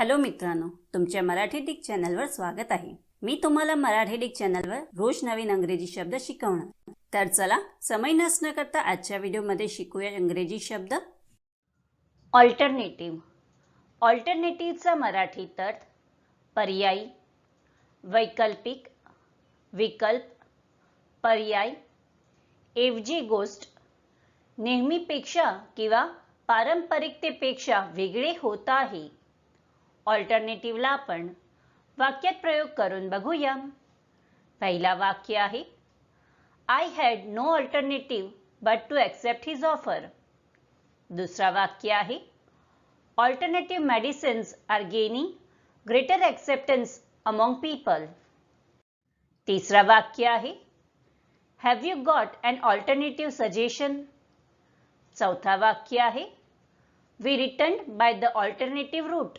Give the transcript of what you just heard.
Hello मित्रांनो तुमच्या Marathi Dick चॅनलवर स्वागत आहे. मी तुम्हाला मराठी डिक चॅनलवर रोज नवीन अंग्रेजी शब्द शिकवणार. तर चला समय नसणं करता आजच्या व्हिडिओमध्ये शिकूया इंग्रजी शब्द. ऑल्टरनेटिव्ह ऑल्टरनेटिव्हचा मराठी अर्थ पर्यायी वैकल्पिक विकल्प पर्याय ऐवजी गोष्ट नेहमीपेक्षा किंवा पारंपरिकतेपेक्षा वेगळे होत आहे. ऑल्टरनेटिव्हला आपण वाक्यात प्रयोग करून बघूया. पहिला वाक्य आहे I had no alternative but to accept his offer दुसरा वाक्य आहे alternative medicines are gaining greater acceptance among people तिसरा वाक्य आहे have you got an alternative suggestion चौथा वाक्य आहे we return by the alternative route